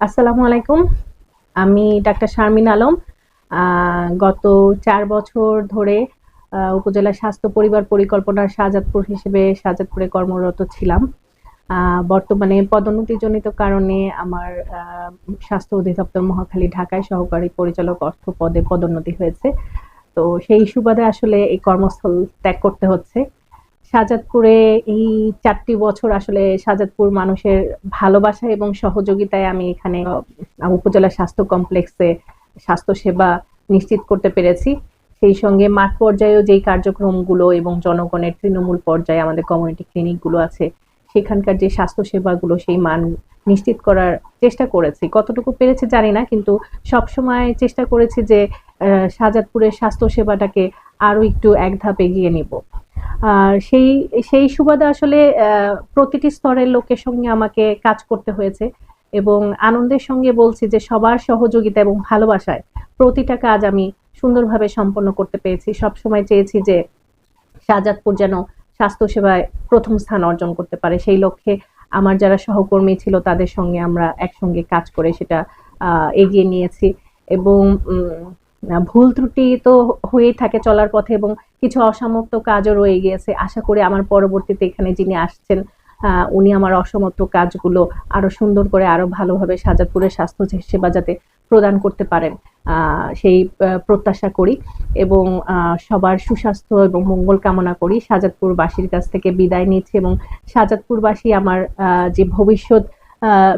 আসসালামু আলাইকুম। আমি ডাক্তার শারমিন আলম। গত চার বছর ধরে উপজেলা স্বাস্থ্য পরিবার পরিকল্পনার শাহজাদপুর হিসেবে শাহজাদপুরে কর্মরত ছিলাম। বর্তমানে পদোন্নতিজনিত কারণে আমার স্বাস্থ্য অধিদপ্তর মহাখালী ঢাকায় সহকারী পরিচালক অর্থ পদে পদোন্নতি হয়েছে। তো সেই সুবাদে আসলে এই কর্মস্থল ত্যাগ করতে হচ্ছে। শাহজাদপুরে এই চারটি বছর আসলে শাহজাদপুর মানুষের ভালোবাসা এবং সহযোগিতায় আমি এখানে উপজেলা স্বাস্থ্য কমপ্লেক্সে স্বাস্থ্য সেবা নিশ্চিত করতে পেরেছি। সেই সঙ্গে মাঠ পর্যায়েও যেই কার্যক্রমগুলো এবং জনগণের তৃণমূল পর্যায়ে আমাদের কমিউনিটি ক্লিনিকগুলো আছে সেখানকার যে স্বাস্থ্য সেবাগুলো সেই মান নিশ্চিত করার চেষ্টা করেছি। কতটুকু পেরেছি জানি না কিন্তু সবসময় চেষ্টা করেছি যে আহ, শাহজাদপুরের স্বাস্থ্য সেবাটাকে আরও একটু এক ধাপ এগিয়ে নিব। আর সেই সেই সুবাদে আসলে প্রতিটি স্তরের লোকের সঙ্গে আমাকে কাজ করতে হয়েছে এবং আনন্দের সঙ্গে বলছি যে সবার সহযোগিতা এবং ভালোবাসায় প্রতিটা কাজ আমি সুন্দরভাবে সম্পন্ন করতে পেরেছি। সবসময় চেয়েছি যে শাহজাদপুর যেন স্বাস্থ্যসেবায় প্রথম স্থান অর্জন করতে পারে। সেই লক্ষ্যে আমার যারা সহকর্মী ছিল তাদের সঙ্গে আমরা একসঙ্গে কাজ করে সেটা এগিয়ে নিয়েছি এবং ভুল ত্রুটি তো হয়েই থাকে চলার পথে এবং কিছু অসমাপ্ত কাজও রয়ে গিয়েছে। আশা করি আমার পরবর্তীতে এখানে যিনি আসছেন উনি আমার অসমাপ্ত কাজগুলো আরও সুন্দর করে আরও ভালোভাবে শাহজাদপুরের স্বাস্থ্য সেবা যাতে প্রদান করতে পারেন সেই প্রত্যাশা করি এবং সবার সুস্বাস্থ্য এবং মঙ্গল কামনা করি। সাজাদপুরবাসীর কাছ থেকে বিদায় নিচ্ছি এবং সাজাদপুরবাসী আমার যে ভবিষ্যৎ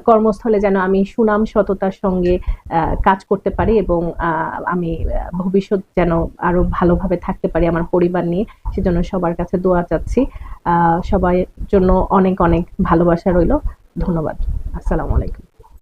কর্মস্থলে যেন আমি সুনাম সততার সঙ্গে কাজ করতে পারি এবং আমি ভবিষ্যৎ যেন আরও ভালোভাবে থাকতে পারি আমার পরিবার নিয়ে, সেজন্য সবার কাছে দোয়া চাচ্ছি। সবার জন্য অনেক অনেক ভালোবাসা রইল। ধন্যবাদ। আসসালামু আলাইকুম।